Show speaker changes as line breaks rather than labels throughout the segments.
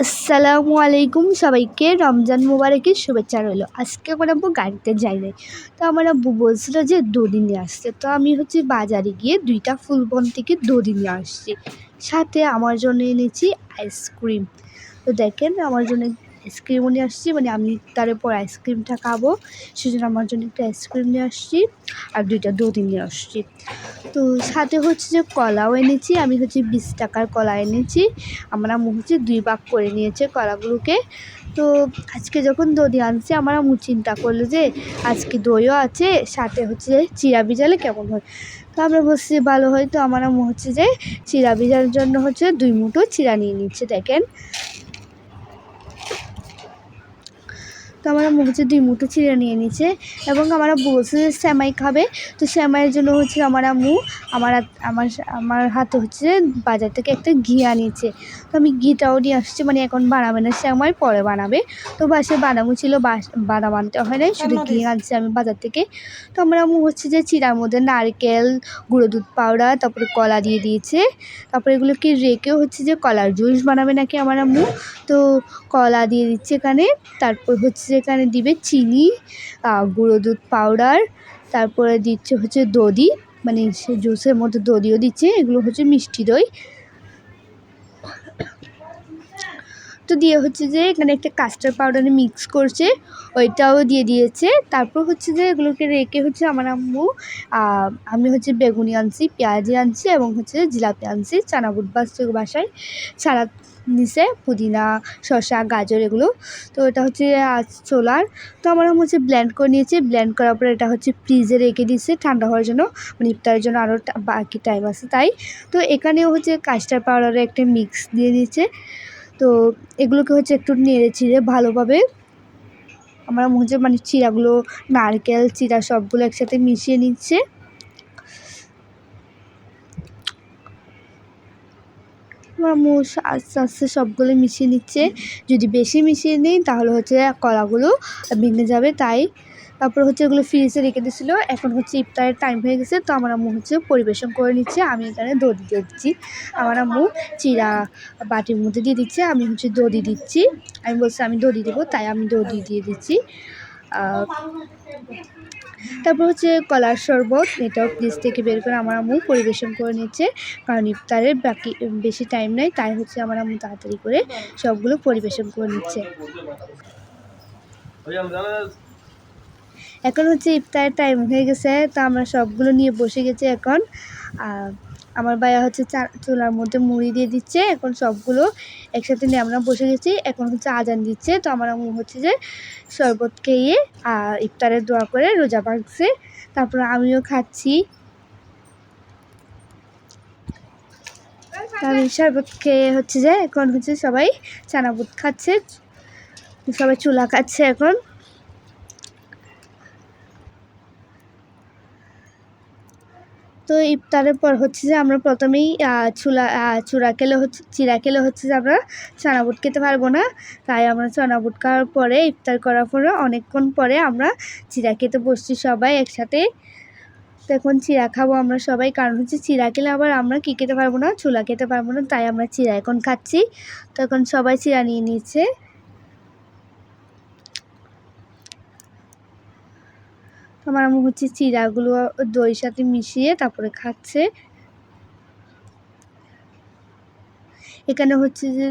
আসসালামু আলাইকুম সবাইকে। রমজান মুবারকের শুভেচ্ছা রইল। আজকে আমার আব্বু গাড়িতে যাই নাই। তো আমার আব্বু বলছিল যে দড়ি নিয়ে আসতে। তো আমি হচ্ছে বাজারে গিয়ে দুইটা ফুলবন থেকে দড়ি নিয়ে আসছি। সাথে আমার জন্য এনেছি আইসক্রিম। তো দেখেন আমার জন্য আইসক্রিমও নিয়ে আসছি। মানে আমি তারপর আইসক্রিমটা খাব। সেজন্য আমার জন্য একটা আইসক্রিম নিয়ে আসছি। আর দুইটা দড়ি নিয়ে আসছি। তো সাথে হচ্ছে যে কলাও এনেছি, আমি হচ্ছে বিশ টাকার কলা এনেছি। আমরা হচ্ছে দুই ভাগ করে নিয়েছে কলাগুলোকে। তো আজকে যখন দধি আনছে, আমার আম্মু চিন্তা করল যে আজকে দইও আছে, সাথে হচ্ছে যে চিরা বিজালে কেমন হয়? তো আমরা বলছি, ভালো হয়। তো আমার আম্মু হচ্ছে যে চিরা ভিজার জন্য হচ্ছে দুই মুঠো চিরা নিয়ে নিচ্ছে, দেখেন। তো আমার আম্মু হচ্ছে দুই মুঠো চিড়ে নিয়ে নিচ্ছে এবং আমার বলছে যে শ্যামাই খাবে। তো শ্যামাইয়ের জন্য হচ্ছে আমার আম্মু আমার আমার আমার হাতে হচ্ছে বাজার থেকে একটা ঘি আনিয়েছে। তো আমি ঘিটাও নিয়ে আসছি মানে এখন বানাবে না শ্যামাই পরে বানাবে। তো বাসে বানাবো ছিল বাদাম আনতে হয় না শুধু ঘি আনছি আমি বাজার থেকে। তো আমার আম্মু হচ্ছে যে চিড়ার মধ্যে নারকেল গুঁড়ো দুধ পাউডার তারপরে কলা দিয়ে দিয়েছে। তারপরে এগুলোকে রেখেও হচ্ছে যে কলার জুস বানাবে নাকি আমার আম্মু? তো কলা দিয়ে দিচ্ছে এখানে তারপর হচ্ছে এখানে দিবে চিনি গুঁড়ো দুধ পাউডার তারপরে দিচ্ছে হচ্ছে দধি মানে সে জুসের মধ্যে দধিও দিচ্ছে, এগুলো হচ্ছে মিষ্টি দই। তো দিয়ে হচ্ছে যে এখানে একটা কাস্টার্ড পাউডারে মিক্স করছে, ওইটাও দিয়ে দিয়েছে। তারপর হচ্ছে যে এগুলোকে রেখে হচ্ছে আমার আম্মু আমি হচ্ছে বেগুনি আনছি, পেঁয়াজি আনছি এবং হচ্ছে জিলাপি আনছি চানা বুট বাসায়। সালাদ নিচে পুদিনা, শসা, গাজর এগুলো। তো এটা হচ্ছে ছোলার। তো আমার হচ্ছে ব্ল্যান্ড করে নিয়েছে। ব্ল্যান্ড করার পরে এটা হচ্ছে ফ্রিজে রেখে দিচ্ছে ঠান্ডা হওয়ার জন্য। মানে ইফতারের জন্য আরও বাকি টাইম আছে তাই। তো এখানেও হচ্ছে কাস্টার্ড পাউডারে একটা মিক্স দিয়ে দিচ্ছে তো এগুলোকে হচ্ছে একটু নেড়ে চিড়ে ভালোভাবে আমরা হচ্ছে মানে চিরাগুলো, নারকেল, চিরা সবগুলো একসাথে মিশিয়ে নিচ্ছে। আমার মোষ আস্তে আস্তে সবগুলো মিশিয়ে নিচ্ছে। যদি বেশি মিশিয়ে নিই, তাহলে হচ্ছে কলাগুলো ভেঙে যাবে, তাই। তারপর হচ্ছে এগুলো ফ্রিজে রেখে দিয়েছিলো। এখন হচ্ছে ইফতারের টাইম হয়ে গেছে, তো আমার আম্মু হচ্ছে পরিবেশন করে নিচ্ছে। আমি এখানে দধি দিচ্ছি। আমার আম্মু চিরা বাটির মধ্যে দিয়ে দিচ্ছে, আমি হচ্ছে দধি দিচ্ছি। আমি বলছি আমি দধি দেবো, তাই আমি দধি দিয়ে দিচ্ছি। তারপর হচ্ছে কলার শরবত এটাও ফ্রিজ থেকে বের করে আমার আম্মু পরিবেশন করে নিচ্ছে। কারণ ইফতারের বাকি বেশি টাইম নেই, তাই হচ্ছে আমার আম্মু তাড়াতাড়ি করে সবগুলো পরিবেশন করে নিচ্ছে। এখন হচ্ছে ইফতারের টাইম হয়ে গেছে, তো আমরা সবগুলো নিয়ে বসে গেছি এখন। আমার ভাইয়া হচ্ছে চুলার মধ্যে মুড়ি দিয়ে দিচ্ছে, এখন সবগুলো একসাথে নিয়ে আমরা বসে গেছি, এখন হচ্ছে আজান দিচ্ছে, তো আমার হচ্ছে যে শরবত খেয়ে আর ইফতারের দোয়া করে রোজা ভাঙছে তারপর আমিও খাচ্ছি। আমি শরবত খেয়ে হচ্ছে যে এখন হচ্ছে সবাই চানাবুট খাচ্ছে, সবাই চুলা খাচ্ছে এখন। তো ইফতারের পর হচ্ছে যে আমরা প্রথমেই চুলা চূড়া খেলে হচ্ছে, চিরা খেলে হচ্ছে যে আমরা চানাবুট খেতে পারব না। তাই আমরা চানাবুট খাওয়ার পরে, ইফতার করার পরে, অনেকক্ষণ পরে আমরা চিরা খেতে বসছি সবাই একসাথে। এখন চিরা খাব আমরা সবাই, কারণ হচ্ছে চিরা খেলে আবার আমরা কী খেতে পারব না, চুলা খেতে পারব না, তাই আমরা চিরা এখন খাচ্ছি। তো এখন সবাই চিরা নিয়ে নিচ্ছে আমার আম্মু হচ্ছে চিরাগুলো দইয়ের সাথে মিশিয়ে তারপরে খাচ্ছে। এখানে হচ্ছে যে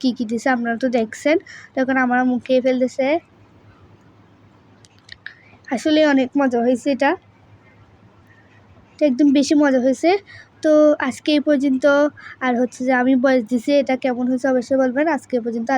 কী কী দিছে আপনারা তো দেখছেন। তখন আমার আম্মু খেয়ে ফেলতেছে। আসলে অনেক মজা হয়েছে এটা। তো একদম বেশি মজা হয়েছে। তো আজকে এই পর্যন্ত, আর হচ্ছে যে আমি বয়স দিছি, এটা কেমন হয়েছে অবশ্যই বলবেন। আজকে পর্যন্ত